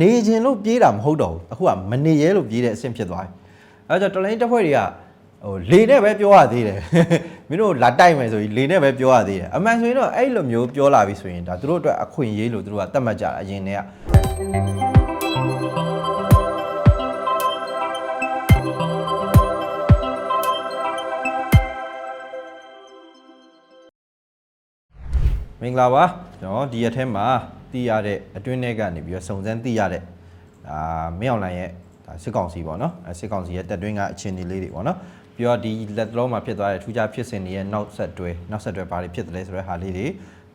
နေခြင်းလို့ပြေးတာမဟုတ်တော့ဘူးအခုကမနေရဲလို့ပြေးတဲ့အဆင့်ဖြစ်သွားတယ်အဲဒါကြောင့်တော်လိုင်းတက်ဖွဲ့တွေကဟိုလေနဲ့ပဲပြောရသေးတယ်မင်းတို့လာတိုက်မယ်ဆိုရင်လေနဲ့ပဲပြောရသေးတယ်အမှန်ဆိုရင်တော့အဲ့လိုမျိုးပြောလာပြီဆိုရင်ဒါသူတို့အတွက်အခွင့်အရေးလို့သူတို့ကသတ်မှတ်ကြတာအရင်တည်းကမင်္ဂလာပါကျွန်တော်ဒီရက်ထဲမှာ သိရတဲ့အတွင်းထဲကနေပြီးတော့စုံစမ်းသိရတဲ့ဒါမင်းအွန်လိုင်းရဲ့ဒါစစ်ကောင်စီပေါ့နော်အဲစစ်ကောင်စီရဲ့တက်တွင်းကအခြေအနေလေးတွေပေါ့နော်ပြီးတော့ဒီလက်တော်မှာဖြစ်သွားတဲ့ထူးခြားဖြစ်စဉ်တွေရဲ့နောက်ဆက်တွဲနောက်ဆက်တွဲဘာတွေဖြစ်တယ်လဲဆိုတဲ့ဟာလေးတွေ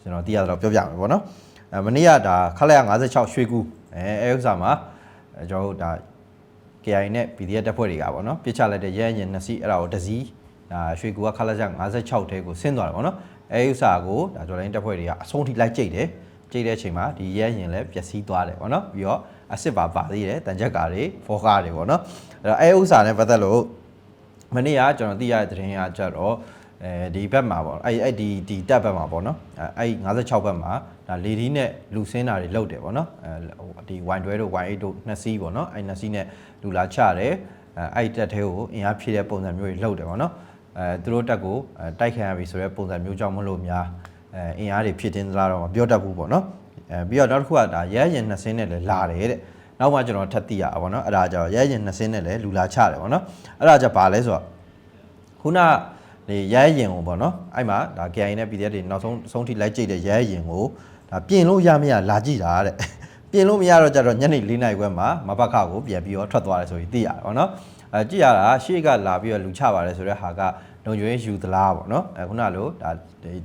ကျွန်တော်သိရတော့ပြောပြမယ်ပေါ့နော်အဲမနေ့ကဒါခလက်ရ56ရွှေကူအဲအဲဥစ္စာမှာအဲကျွန်တော်တို့ဒါ KI နဲ့ PDF တပ်ဖွဲ့တွေကပေါ့နော်ပြစ်ချလိုက်တဲ့ရဲရင်နှစ်စီးအဲ့ဒါကိုတစ်စီးဒါရွှေကူကခလာချ56တဲကိုဆင်းသွားတယ်ပေါ့နော်အဲဥစ္စာကိုဒါဒေါ်လာရင်းတပ်ဖွဲ့တွေကအဆုံးထိလိုက်ကြိတ်တယ် ကြိတ်တဲ့အချိန်မှာဒီရဲရင်လည်းပျက်စီးသွားတယ်ပေါ့နော်ပြီးတော့အစ်စ်ပါပါသေးတယ်တန်ချက်ကာတွေဖောကားတွေပေါ့နော်အဲ့တော့အဲဥစ္စာနဲ့ပတ်သက်လို့မနေ့ကကျွန်တော်သိရတဲ့သတင်းကကြတော့အဲဒီဘက်မှာပေါ့အဲ့အဲ့ဒီဒီတပ်ဘက်မှာပေါ့နော်အဲ့56ဘက်မှာဒါလေဒီနဲ့လူစင်းတာတွေလုတ်တယ်ပေါ့နော်အဲဒီဝိုင်တွဲတို့ဝိုင်အိတ်တို့နှစ်စီးပေါ့နော်အဲ့နှစ်စီးနဲ့လူလာချတယ်အဲ့အဲ့တက်သေးကိုအင်အားဖြည့်တဲ့ပုံစံမျိုးတွေလုတ်တယ်ပေါ့နော်အဲသူတို့တက်ကိုတိုက်ခံရပြီဆိုတဲ့ပုံစံမျိုးကြောင့်မလို့များ အဲအင်အားတွေဖြစ်တင်းသလားတော့မပြောတတ်ဘူးပေါ့နော်အဲပြီးတော့နောက်တစ်ခုကဒါရဲရင်နှစ်စင်းနဲ့လည်းလာတယ်တဲ့နောက်မှကျွန်တော်ထပ်သိရပါဘောနော်အဲ့ဒါကြောင့်ရဲရင်နှစ်စင်းနဲ့လည်းလူလာချတယ်ပေါ့နော်အဲ့ဒါကြောင့်ဘာလဲဆိုတော့ခုနလေရဲရင်ကိုပေါ့နော်အဲ့မှာဒါ KI နဲ့ PDF တွေနောက်ဆုံးဆုံးထိလိုက်ကြိတ်တဲ့ရဲရင်ကိုဒါပြင်လို့ရမရလာကြည့်တာတဲ့ ပြင်လို့မရတော့ကြတော့ညနေ၄နာရီခွဲမှာမဘခကိုပြန်ပြီးတော့ထွက်သွားတယ်ဆိုပြီးသိရတယ်ပေါ့နော်အဲကြည့်ရတာရှေ့ကလာပြီးတော့လူချပါတယ်ဆိုတဲ့ဟာကလုံကျွေးယူသလားပေါ့နော်အဲခုနလိုဒါ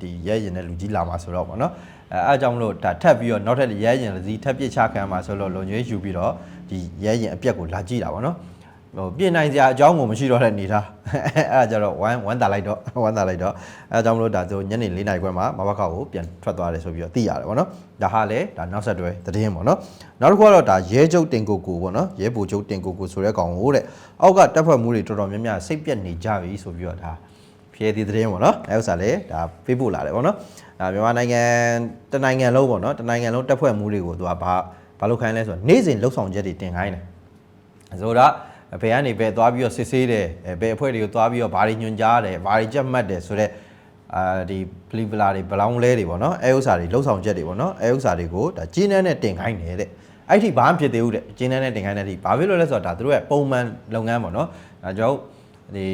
ဒီရဲရင်နဲ့လူကြီးလာမှာဆိုတော့ပေါ့နော်အဲအားကြောင့်မလို့ဒါထပ်ပြီးတော့နောက်ထပ်ရဲရင်လူကြီးထပ်ပြစ်ချခံမှာဆိုတော့လုံကျွေးယူပြီးတော့ဒီရဲရင်အပြက်ကိုလာကြည့်တာပေါ့နော် ဟိုပြင်နိုင်စရာအကြောင်းကိုမရှိတော့တဲ့အနေထားအဲ့ဒါကြတော့ဝမ်းဝမ်းတာလိုက်တော့ဝမ်းတာလိုက်တော့အဲအကြောင်းမလို့ဒါဆိုညနေ၄နာရီခွဲမှာမဘခောက်ကိုပြန်ထွက်သွားတယ်ဆိုပြီးတော့သိရတယ်ဗောနော်ဒါဟာလေဒါနောက်ဆက်တွဲသတင်းဗောနော်နောက်တစ်ခုကတော့ဒါရဲကျုပ်တင်ကိုကိုဗောနော်ရဲဘူကျုပ်တင်ကိုကိုဆိုတဲ့ကောင်ဟိုတဲ့အောက်ကတပ်ဖွဲ့မှုတွေတော်တော်များများစိတ်ပြက်နေကြပြီဆိုပြီးတော့ဒါဖြဲသေးသတင်းဗောနော်အဲဥစ္စာလေဒါပေးပို့လာတယ်ဗောနော်ဒါမြန်မာနိုင်ငံတနိုင်ငံလုံးဗောနော်တနိုင်ငံလုံးတပ်ဖွဲ့မှုတွေကိုသူကဘာဘာလုပ်ခိုင်းလဲဆိုတော့နေ့စဉ်လှုပ်ဆောင်ချက်တွေတင်ခိုင်းတယ်ဆိုတော့ ဘယ်ကနေဘယ်သွားပြီးတော့စစ်ဆေးတယ်အဲဘယ်အဖွဲ့တွေကိုသွားပြီးတော့ဘာတွေညွှန်ကြားတယ်ဘာတွေကြက်မှတ်တယ်ဆိုတော့အာဒီပလီပလာတွေဘလောင်းလဲတွေပေါ့နော်အဲဥစ္စာတွေလှုပ်ဆောင်ချက်တွေပေါ့နော်အဲဥစ္စာတွေကိုဒါကျင်းနှန်းနဲ့တင်ခိုင်းတယ်တဲ့အဲ့ဒီဘာမှဖြစ်သေးဘူးတဲ့ကျင်းနှန်းနဲ့တင်ခိုင်းတဲ့အထိဘာဖြစ်လို့လဲဆိုတော့ဒါတို့ရဲ့ပုံမှန်လုပ်ငန်းပေါ့နော်ဒါကြောင့်ဒီ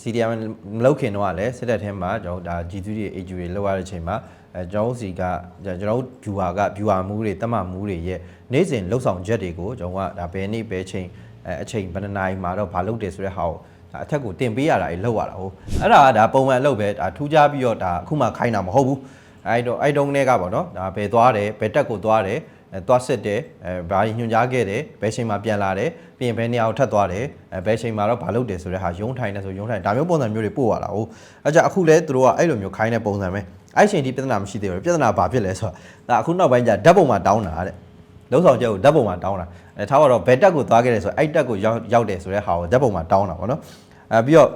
CDM မလုပ်ခင်တော့လည်းစစ်တပ်ထဲမှာကျွန်တော်ဒါ G3 တွေ AG တွေလောက်ရတဲ့အချိန်မှာအဲကျွန်တော်စီကကျွန်တော် viewer က viewer မူတွေတက်မှမူတွေရဲ့နေ့စဉ်လှုပ်ဆောင်ချက်တွေကိုကျွန်တော်ကဒါဘယ်နေ့ဘယ်ချိန် အဲအချိန်ဘယ်နှစ်နာရီမှာတော့ဘာလုပ်တယ်ဆိုတဲ့ဟာကိုဒါအထက်ကိုတင်ပေးရတာကြီးလောက်ရတာဟုတ်အဲ့ဒါကဒါပုံမှန်အလုပ်ပဲဒါထူးခြားပြီးတော့ဒါအခုမှခိုင်းတာမဟုတ်ဘူးအဲ့တော့အဲ့တုန်းကကပေါ့နော်ဒါဘယ်သွားတယ်ဘယ်တက်ကိုသွားတယ်အဲသွားစစ်တယ်အဲဘာညွှန်ကြားခဲ့တယ်ဘယ်ချိန်မှာပြန်လာတယ်ပြီးရင်ဘယ်နေရာကိုထပ်သွားတယ်အဲဘယ်ချိန်မှာတော့ဘာလုပ်တယ်ဆိုတဲ့ဟာရုံးထိုင်နေဆိုရုံးထိုင်ဒါမျိုးပုံစံမျိုးတွေပို့ရတာဟုတ်အဲကြအခုလဲသူတို့ကအဲ့လိုမျိုးခိုင်းတဲ့ပုံစံပဲအဲ့ချိန်ဒီပြဿနာမရှိသေးဘူးပြဿနာဘာဖြစ်လဲဆိုတော့ဒါအခုနောက်ပိုင်းကျဓာတ်ပုံမှာတောင်းတာတဲ့ လုံးဆောင်ချက်ကိုဓာတ်ပုံမှာတောင်းတာအဲထားတော့ဘယ်တက်ကိုသွားခဲ့တယ်ဆိုအဲ့တက်ကိုရောက်ရောက်တယ်ဆိုတဲ့ဟာကိုဓာတ်ပုံမှာတောင်းတာပေါ့နော်အဲပြီးတော့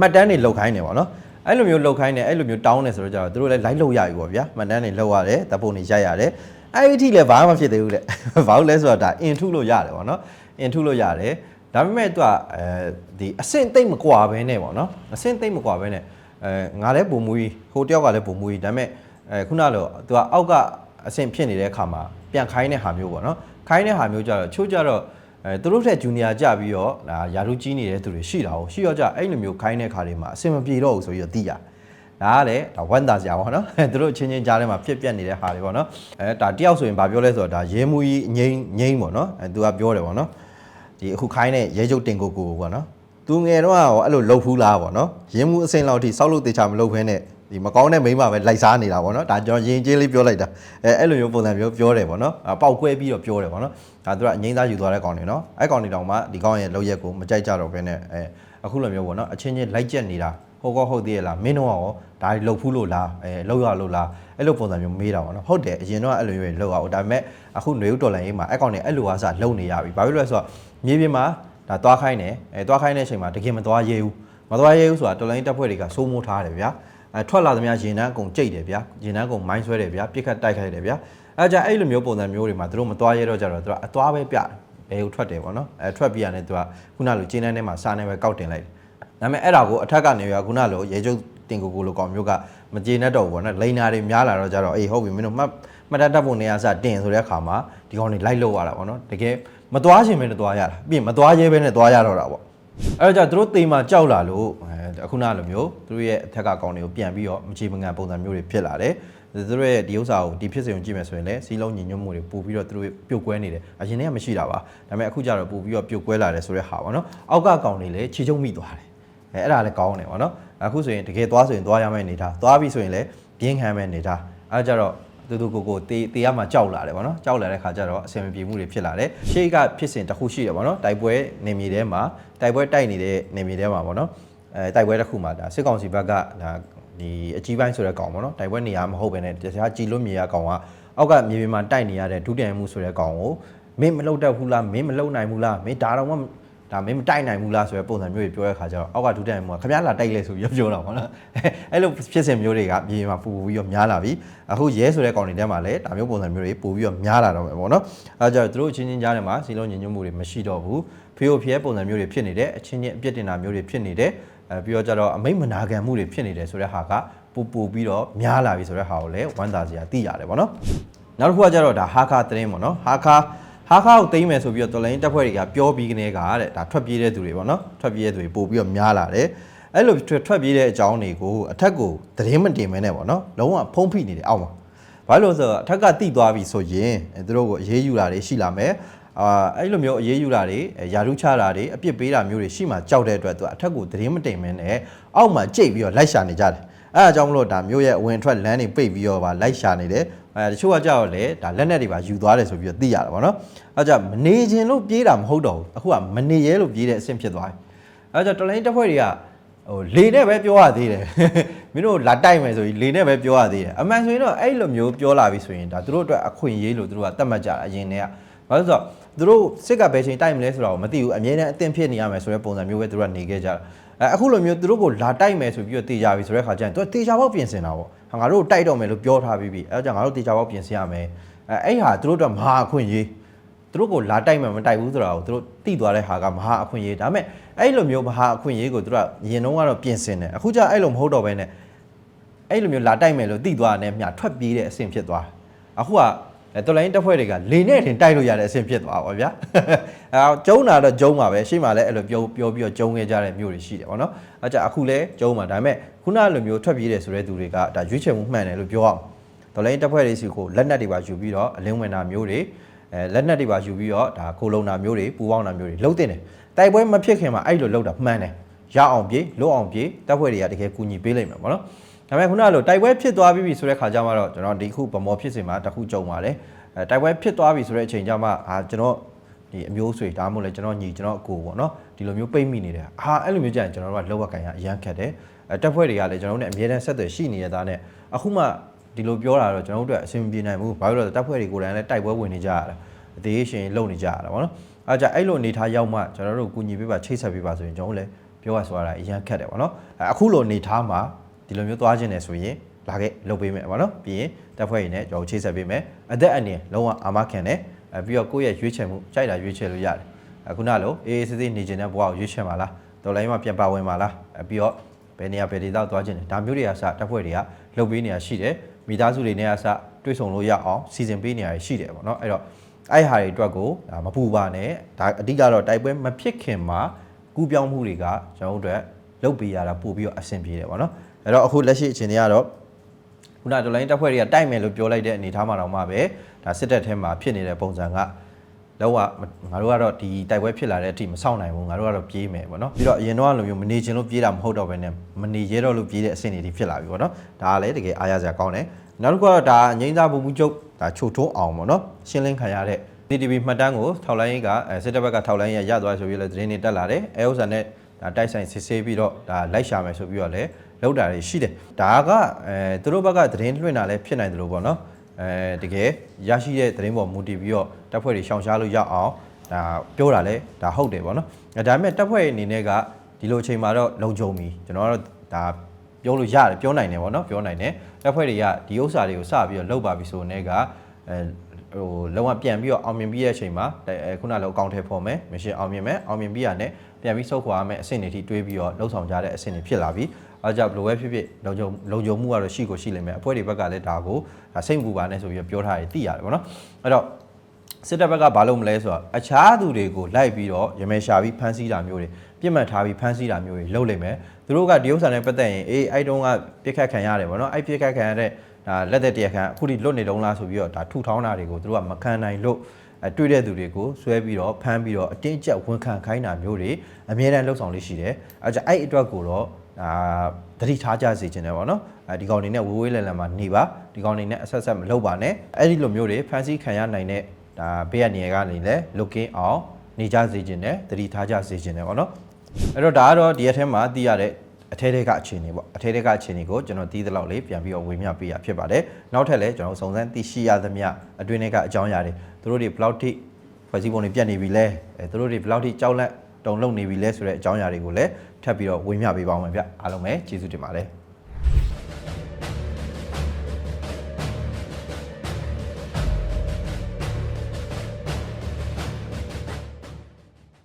မှတ်တမ်းတွေလောက်ခိုင်းတယ်ပေါ့နော်အဲ့လိုမျိုးလောက်ခိုင်းတယ်အဲ့လိုမျိုးတောင်းတယ်ဆိုတော့ကြတော့သူတို့လည်း live လောက်ရပြီပေါ့ဗျာမှတ်တမ်းတွေလောက်ရတယ်ဓာတ်ပုံတွေရိုက်ရတယ်အဲ့ဒီအထိလည်းဘာမှဖြစ်သေးဘူးတဲ့ဘာလို့လဲဆိုတော့ဒါ in ထုလို့ရတယ်ပေါ့နော် in ထုလို့ရတယ်ဒါပေမဲ့သူကအဲဒီအဆင့်သိမ့်မကွာဘဲနဲ့ပေါ့နော်အဆင့်သိမ့်မကွာဘဲနဲ့အဲငါလည်းပုံမူကြီးဟိုတယောက်ကလည်းပုံမူကြီးဒါပေမဲ့အဲခုနလိုသူကအောက်က အဆင့်ဖြစ်နေတဲ့အခါမှာပြန်ခိုင်းတဲ့ဟာမျိုးပေါ့နော်ခိုင်းတဲ့ဟာမျိုးကြတော့ချို့ကြတော့အဲသူတို့ထက်ဂျူနီယာကြပြီးတော့ဒါယာရုကြီးနေတဲ့သူတွေရှိတာဟုတ်ရှိတော့ကြအဲ့လိုမျိုးခိုင်းတဲ့ခါတွေမှာအဆင်မပြေတော့ဘူးဆိုပြီးတော့သိရတယ်ဒါကလည်းဒါဝန်တာစရာပေါ့နော်သူတို့ချင်းချင်းကြားထဲမှာဖြစ်ပြက်နေတဲ့ဟာတွေပေါ့နော်အဲဒါတယောက်ဆိုရင်ဗာပြောလဲဆိုတော့ဒါရဲမှုကြီးငိမ့်ငိမ့်ပေါ့နော်အဲသူကပြောတယ်ပေါ့နော်ဒီအခုခိုင်းတဲ့ရဲချုပ်တင်ကိုကိုပေါ့နော်သူငယ်တော့ရောအဲ့လိုလှုပ်ဖူးလားပေါ့နော်ရင်းမှုအစိမ်းလောက်ထိစောက်လို့တေချာမလှုပ်ဖဲနဲ့ ဒီမကောင်းတဲ့မိန်းမပဲလိုက်စားနေတာပေါ့နော်ဒါကျွန်တော်ရင်ကျေးလေးပြောလိုက်တာအဲအဲ့လိုမျိုးပုံစံမျိုးပြောတယ်ပေါ့နော်ပေါက်ကွဲပြီးတော့ပြောတယ်ပေါ့နော်ဒါသူကအငိမ့်သားယူသွားတဲ့ကောင်တွေနော်အဲ့ကောင်တွေတောင်မှဒီကောင်ရဲ့လောက်ရက်ကိုမကြိုက်ကြတော့ဘဲနဲ့အဲအခုလိုမျိုးပေါ့နော်အချင်းချင်းလိုက်ကျက်နေတာဟုတ်ကောဟုတ်သေးရလားမင်းတို့ရောဒါတွေလှုပ်ဖူးလို့လားအဲလှုပ်ရလို့လားအဲ့လိုပုံစံမျိုးမေးတာပေါ့နော်ဟုတ်တယ်အရင်တော့အဲ့လိုမျိုးလှုပ်ရအောင်ဒါပေမဲ့အခုຫນွေဦးတော်လိုင်းရေးမှာအဲ့ကောင်တွေအဲ့လိုအားစလှုပ်နေရပြီဘာဖြစ်လို့လဲဆိုတော့မြေပြင်မှာဒါသွားခိုင်းတယ်အဲသွားခိုင်းတဲ့အချိန်မှာတကယ်မသွားရဲဘူးမသွားရဲဘူးဆိုတာတော်လိုင်းတပ်ဖွဲ့တွေကစိုးမိုးထားတယ်ဗျာ အဲထွက်လာသမျှရင်နှန်းအကုန်ကြိတ်တယ်ဗျာရင်နှန်းအကုန်မိုင်းဆွဲတယ်ဗျာပြစ်ခတ်တိုက်ခိုက်တယ်ဗျာအဲဒါကြင့်အဲ့လိုမျိုးပုံစံမျိုးတွေမှာသူတို့မသွားရတော့ကြတော့သူကအသွားပဲပြတယ်ဘယ်ကိုထွက်တယ်ပေါ့နော်အဲထွက်ပြီးရတယ်သူကခုနလိုကျင်းတန်းထဲမှာစားနေပဲကောက်တင်လိုက်တယ်ဒါပေမဲ့အဲ့ဒါကိုအထက်ကနေရခုနလိုရေကျုပ်တင်ကိုကိုလိုကောင်မျိုးကမကျေနပ်တော့ဘူးပေါ့နော်လိန်နာတွေများလာတော့ကြတော့အေးဟုတ်ပြီမင်းတို့မှတ်မှတ်တတ်တတ်ဖို့နေရာစတင်ဆိုတဲ့အခါမှာဒီကောင်တွေလိုက်လို့ရတာပေါ့နော်တကယ်မသွားခြင်းပဲနဲ့သွားရတာပြီးရင်မသွားရဲပဲနဲ့သွားရတော့တာပေါ့ အဲ့တော့ကြာင့်သူတို့တေမာကြောက်လာလို့အဲအခုနလိုမျိုးသူတို့ရဲ့အထက်ကကောင်တွေကိုပြန်ပြီးတော့မချေမငံပုံစံမျိုးတွေဖြစ်လာတယ်သူတို့ရဲ့ဒီဥစ္စာကိုဒီဖြစ်စဉ်ကိုကြည့်မယ်ဆိုရင်လည်းစီးလုံးညီညွတ်မှုတွေပို့ပြီးတော့သူတို့ပြုတ်ကွဲနေတယ်အရင်တည်းကမရှိတာပါဒါပေမဲ့အခုကျတော့ပို့ပြီးတော့ပြုတ်ကွဲလာတယ်ဆိုတဲ့ဟာပေါ့နော်အောက်ကကောင်တွေလည်းခြေချုံမိသွားတယ်အဲအဲ့ဒါလည်းကောင်းတယ်ပေါ့နော်အခုဆိုရင်တကယ်သွားဆိုရင်သွားရမယ့်အနေထားသွားပြီဆိုရင်လည်းပြင်းခံမယ့်အနေထားအဲဒါကြတော့ တူတူကိုကိုတေးတေးရမှာကြောက်လာတယ်ဗောနော်ကြောက်လာတဲ့ခါကျတော့အဆင်မပြေမှုတွေဖြစ်လာတယ်ရှေ့ကဖြစ်စဉ်တစ်ခုရှိတယ်ဗောနော်တိုက်ပွဲနေမြေထဲမှာတိုက်ပွဲတိုက်နေတဲ့နေမြေထဲမှာဗောနော်အဲတိုက်ပွဲတစ်ခုမှာဒါစစ်ကောင်စီဘက်ကဒါဒီအကြီးပိုင်းဆိုတဲ့ကောင်ဗောနော်တိုက်ပွဲနေရာမဟုတ်ဘဲနဲ့တခြားကြည်လွတ်မြေရကောင်ကအောက်ကမြေပြင်မှာတိုက်နေရတဲ့ဒုတိယမှုဆိုတဲ့ကောင်ကိုမင်းမလုပ်တတ်ဘူးလားမင်းမလုပ်နိုင်ဘူးလားမင်းဒါတော့မှ ဒါမင်းမတိုက်နိုင်ဘူးလားဆိုတဲ့ပုံစံမျိုးတွေပြောတဲ့ခါကျတော့အောက်ကဒုတိယမှုကခမရလာတိုက်လဲဆိုပြီးပြောတာဗောနော်အဲ့လိုဖြစ်စဉ်မျိုးတွေကမြေပြင်မှာပူပူပြီးတော့များလာပြီအခုရဲဆိုတဲ့ကောင်တွေထဲမှာလည်းဒါမျိုးပုံစံမျိုးတွေပို့ပြီးတော့များလာတော့မယ်ဗောနော်အဲဒါကြောင့်သူတို့အချင်းချင်းကြားထဲမှာစီလုံးညင်ညွတ်မှုတွေမရှိတော့ဘူးဖေယိုဖျဲပုံစံမျိုးတွေဖြစ်နေတယ်အချင်းချင်းအပြစ်တင်တာမျိုးတွေဖြစ်နေတယ်အဲပြီးတော့ကြတော့အမိတ်မနာခံမှုတွေဖြစ်နေတယ်ဆိုတဲ့ဟာကပူပူပြီးတော့များလာပြီဆိုတဲ့ဟာကိုလည်းဝမ်းသာစရာသိရတယ်ဗောနော်နောက်တစ်ခုကကြတော့ဒါဟာခါသတင်းပေါ့နော်ဟာခါ ဟာခါကိုသိမ်းမယ်ဆိုပြီးတော့တော်လိုင်းတက်ဖွဲ့တွေကပြောပြီးကနေကတဲ့ဒါထွက်ပြေးတဲ့သူတွေပေါ့နော်ထွက်ပြေးတဲ့သူတွေပို့ပြီးတော့များလာတယ်အဲ့လိုထွက်ထွက်ပြေးတဲ့အကြောင်းတွေကိုအထက်ကိုသတင်းမတင်မဲနဲ့ပေါ့နော်လုံးဝဖုံးဖိနေတယ်အောက်မှာဘာလို့လဲဆိုတော့အထက်ကတိသွားပြီဆိုရင်အဲသူတို့ကိုအေးအေးယူတာတွေရှိလာမယ်အာအဲ့လိုမျိုးအေးအေးယူတာတွေအဲယာရုချတာတွေအပြစ်ပေးတာမျိုးတွေရှိမှကြောက်တဲ့အတွက်သူကအထက်ကိုသတင်းမတင်မဲနဲ့အောက်မှာကြိတ်ပြီးတော့လိုက်ရှာနေကြတယ်အဲအကြောင်းမလို့ဒါမျိုးရဲ့အဝင်အထွက်လမ်းတွေပိတ်ပြီးတော့ဗာလိုက်ရှာနေတယ် အဲတချို့ကကြောက်လေဒါလက်နဲ့တွေပါယူသွားတယ်ဆိုပြီးတော့သိရတာဗောနော်အဲကြောင့်မနေခြင်းလို့ပြေးတာမဟုတ်တော့ဘူးအခုကမနေရဲလို့ပြေးတဲ့အဆင့်ဖြစ်သွားပြီအဲကြောင့်တော်လိုင်းတက်ဖွဲ့တွေကဟိုလေနဲ့ပဲပြောရသေးတယ်မင်းတို့လာတိုက်မယ်ဆိုရင်လေနဲ့ပဲပြောရသေးတယ်အမှန်ဆိုရင်တော့အဲ့လိုမျိုးပြောလာပြီဆိုရင်ဒါသူတို့အတွက်အခွင့်အရေးလို့သူတို့ကသတ်မှတ်ကြတာအရင်တည်းကဘာလို့လဲဆိုတော့သူတို့စစ်ကဘယ်ချိန်တိုက်မလဲဆိုတော့မသိဘူးအမြဲတမ်းအသင့်ဖြစ်နေရမယ်ဆိုတဲ့ပုံစံမျိုးပဲသူတို့ကနေခဲ့ကြတာအဲအခုလိုမျိုးသူတို့ကိုလာတိုက်မယ်ဆိုပြီးတော့တေချာပြီဆိုတဲ့ခါကျရင်သူကတေချာပေါက်ပြင်ဆင်တာပေါ့ဟာ ငါတို့တိုက်တော့မယ်လို့ပြောထားပြီးပြီအဲဒါကြောင့်ငါတို့တေချာပေါက်ပြင်ဆင်ရမယ်အဲအဲ့ဟာသူတို့အတွက်မဟာအခွင့်အရေးသူတို့ကိုလာတိုက်မယ်မတိုက်ဘူးဆိုတာကိုသူတို့တိသွားတဲ့ဟာကမဟာအခွင့်အရေးဒါပေမဲ့အဲ့လိုမျိုးမဟာအခွင့်အရေးကိုသူတို့ကရင်တော့ကတော့ပြင်ဆင်တယ်အခုကျအဲ့လိုမဟုတ်တော့ဘဲနဲ့အဲ့လိုမျိုးလာတိုက်မယ်လို့တိသွားတယ်မြထွက်ပြေးတဲ့အဆင့်ဖြစ်သွားအခုကအဲ တော်လိုင်းတက်ဖွဲ့တွေကလေနဲ့တင်တိုက်လို့ရတဲ့အဆင့်ဖြစ်သွားပါဗျာအဲကျုံတာတော့ကျုံပါပဲရှေ့မှာလည်းအဲ့လိုပြောပြောပြီးတော့ကျုံခဲ့ကြတဲ့မျိုးတွေရှိတယ်ဗောနော်အဲကြအခုလည်းကျုံပါဒါပေမဲ့ခုနလိုမျိုးထွက်ပြေးတယ်ဆိုတဲ့သူတွေကဒါရွေးချယ်မှုမှန်တယ်လို့ပြောအောင်တော်လိုင်းတက်ဖွဲ့တွေစီကိုလက်နက်တွေပါယူပြီးတော့အလင်းဝင်တာမျိုးတွေအဲလက်နက်တွေပါယူပြီးတော့ဒါကိုလုံတာမျိုးတွေပူပေါင်းတာမျိုးတွေလှုပ်တင်တယ်တိုက်ပွဲမဖြစ်ခင်မှာအဲ့လိုလှုပ်တာမှန်တယ်ရအောင်ပြေလွတ်အောင်ပြေတက်ဖွဲ့တွေကတကယ်ကူညီပေးလိုက်မှာဗောနော် ဒါပေမဲ့ခုနကလိုတိုက်ပွဲဖြစ်သွားပြီဆိုတဲ့ခါကျမှတော့ကျွန်တော်ဒီခုဗမောဖြစ်စင်မှာတစ်ခုကြုံပါတယ်အဲတိုက်ပွဲဖြစ်သွားပြီဆိုတဲ့အချိန်ကျမှအာကျွန်တော်ဒီအမျိုးဆွေဒါမှမဟုတ်လဲကျွန်တော်ညီကျွန်တော်အကိုပေါ့နော်ဒီလိုမျိုးပိတ်မိနေတယ်အာအဲ့လိုမျိုးကြရင်ကျွန်တော်တို့ကလောက်ဝက်ကန်ရအရန်ခက်တယ်အဲတက်ဖွဲ့တွေကလည်းကျွန်တော်တို့ ਨੇ အမြဲတမ်းဆက်သွယ်ရှိနေတဲ့သားနဲ့အခုမှဒီလိုပြောတာတော့ကျွန်တော်တို့အတွက်အဆင်မပြေနိုင်ဘူးဘာလို့လဲဆိုတော့တက်ဖွဲ့တွေကိုယ်တိုင်လည်းတိုက်ပွဲဝင်နေကြရတာအသေးရှင်လုံနေကြရတာပေါ့နော်အဲကြအဲ့လိုအနေထားရောက်မှကျွန်တော်တို့ကူညီပေးပါချိတ်ဆက်ပေးပါဆိုရင်ကျွန်တော်တို့လည်းပြောရဆိုရတာအရန်ခက်တယ်ပေါ့နော်အဲအခုလိုအနေထားမှာ ဒီလိုမျိုးသွားခြင်းတယ်ဆိုရင်လာခဲ့လုပ်ပေးမယ်ပေါ့နော်ပြီးရင်တက်ဖွဲ့ရင်လည်းကျွန်တော်ချိတ်ဆက်ပေးမယ်အသက်အနည်းလုံးဝအာမခံတယ်အဲပြီးတော့ကိုယ့်ရဲ့ရွေးချယ်မှုကြိုက်တာရွေးချယ်လို့ရတယ်အခုနလိုအေးအေးဆေးဆေးနေခြင်းတဲ့ဘဝကိုရွေးချယ်ပါလားတော်လိုင်းမှာပြန်ပါဝင်ပါလားအဲပြီးတော့ဘယ်နေရာဘယ်ဒေသသွားခြင်းလဲဒါမျိုးတွေကစတက်ဖွဲ့တွေကလုပ်ပေးနေရရှိတယ်မိသားစုတွေနဲ့အစတွေ့ဆုံလို့ရအောင်စီစဉ်ပေးနေရရှိတယ်ပေါ့နော်အဲ့တော့အဲ့ဟာတွေအတွက်ကိုဒါမပူပါနဲ့ဒါအဓိကတော့တိုက်ပွဲမဖြစ်ခင်မှာကူးပြောင်းမှုတွေကကျွန်တော်တို့အတွက်လုပ်ပေးရတာပို့ပြီးတော့အဆင်ပြေတယ်ပေါ့နော် အဲ့တော့အခုလက်ရှိအခြေအနေကတော့ခုနဒေါ်လာရင်းတပ်ဖွဲ့တွေကတိုက်မယ်လို့ပြောလိုက်တဲ့အနေအထားမှာတော့မှပဲဒါစစ်တပ်ထဲမှာဖြစ်နေတဲ့ပုံစံကလောကငါတို့ကတော့ဒီတိုက်ပွဲဖြစ်လာတဲ့အထိမဆောင်နိုင်ဘူးငါတို့ကတော့ပြေးမယ်ပေါ့နော်ပြီးတော့အရင်တော့လိုမျိုးမနေချင်လို့ပြေးတာမဟုတ်တော့ဘဲနဲ့မနေရတော့လို့ပြေးတဲ့အဆင့်တွေဖြစ်လာပြီပေါ့နော်ဒါကလည်းတကယ်အားရစရာကောင်းတယ်နောက်တစ်ခုကတော့ဒါငိမ့်သားပုံမှုချုပ်ဒါချိုထုံးအောင်ပေါ့နော်ရှင်းလင်းခံရတဲ့ DTV မှတ်တမ်းကိုထောက်လိုင်းရေးကအဲစစ်တပ်ဘက်ကထောက်လိုင်းရေးရသွားဆိုပြီးလည်းသတင်းတွေတက်လာတယ်အဲဥစ္စာနဲ့ဒါတိုက်ဆိုင်စစ်ဆေးပြီးတော့ဒါလိုက်ရှာမယ်ဆိုပြီးတော့လည်း လောက်တာတွေရှိတယ်ဒါကအဲသူတို့ဘက်ကသတင်းလွှင့်တာလည်းဖြစ်နိုင်တယ်လို့ပေါ့နော်အဲတကယ်ရရှိတဲ့သတင်းပေါ်မူတည်ပြီးတော့တပ်ဖွဲ့တွေရှောင်ရှားလို့ရအောင်ဒါပြောတာလည်းဒါဟုတ်တယ်ပေါ့နော်အဲဒါပေမဲ့တပ်ဖွဲ့အနေနဲ့ကဒီလိုအချိန်မှာတော့လုံခြုံပြီကျွန်တော်ကတော့ဒါပြောလို့ရတယ်ပြောနိုင်တယ်ပေါ့နော်ပြောနိုင်တယ်တပ်ဖွဲ့တွေကဒီဥစ္စာတွေကိုစပြီးတော့လောက်ပါပြီဆိုတဲ့ကအဲ ဟိုလုံးဝပြန်ပြီးတော့အောင်မြင်ပြီးတဲ့အချိန်မှာအဲခုနလောအကောင့်ထဲပေါ်မယ်မရှင်အောင်မြင်မယ်အောင်မြင်ပြီးရတဲ့ပြန်ပြီးစုပ်ခွာရမယ်အဆင့်တွေထိတွေးပြီးတော့လှုပ်ဆောင်ကြတဲ့အဆင့်တွေဖြစ်လာပြီအဲကြောင့်ဘယ်လိုပဲဖြစ်ဖြစ်လုံခြုံလုံခြုံမှုကတော့ရှိကိုရှိလိမ့်မယ်အဖွဲ့တွေဘက်ကလည်းဒါကိုဒါစိတ်မပူပါနဲ့ဆိုပြီးတော့ပြောထားတယ်သိရတယ်ပေါ့နော်အဲ့တော့စစ်တပ်ဘက်ကဘာလုပ်မလဲဆိုတော့အခြားသူတွေကိုလိုက်ပြီးတော့ရမယ်ရှာပြီးဖမ်းဆီးတာမျိုးတွေပြစ်မှတ်ထားပြီးဖမ်းဆီးတာမျိုးတွေလုပ်လိမ့်မယ်သူတို့ကဒီဥစ္စာနဲ့ပတ်သက်ရင်အေးအဲ့တုန်းကပြစ်ခတ်ခံရတယ်ဗောနော်အဲ့ပြစ်ခတ်ခံရတဲ့ ဒါလက်သက်တရားခံအခုထိလွတ်နေတုံးလားဆိုပြီးတော့ဒါထုထောင်းတာတွေကိုသူတို့ကမခံနိုင်လို့အဲတွေ့တဲ့သူတွေကိုဆွဲပြီးတော့ဖမ်းပြီးတော့အတင်းကျပ်ဝန်ခံခိုင်းတာမျိုးတွေအများတန်းလှုပ်ဆောင်လေးရှိတယ်အဲကြောင့်အဲ့အတွက်ကိုတော့ဒါတတိထားကြစေချင်တယ်ဗောနော်အဲဒီကောင်တွေနဲ့ဝေးဝေးလည်လည်မှာနေပါဒီကောင်တွေနဲ့အဆက်ဆက်မလုပ်ပါနဲ့အဲ့ဒီလိုမျိုးတွေဖမ်းဆီးခံရနိုင်တဲ့ဒါဘေးကနေရာကနေလဲ looking အောင်နေကြစေခြင်းနဲ့တတိထားကြစေခြင်းနဲ့ပေါ့နော်အဲ့တော့ဒါကတော့ဒီရက်ထဲမှာသိရတဲ့ အထဲထဲကအခြေအနေပေါ့အထဲထဲကအခြေအနေကိုကျွန်တော်သိသလောက်လေးပြန်ပြီးတော့ဝေမျှပေးရဖြစ်ပါတယ်နောက်ထပ်လည်းကျွန်တော်စုံစမ်းသိရှိရသမျှအတွင်းထဲကအကြောင်းအရာတွေသူတို့တွေဘယ်လောက်ထိဖွဲ့စည်းပုံတွေပြတ်နေပြီလဲအဲသူတို့တွေဘယ်လောက်ထိကြောက်လက်တုံလုံနေပြီလဲဆိုတဲ့အကြောင်းအရာတွေကိုလည်းထပ်ပြီးတော့ဝေမျှပေးပါအောင်မယ်ဗျအားလုံးပဲကျေးဇူးတင်ပါတယ်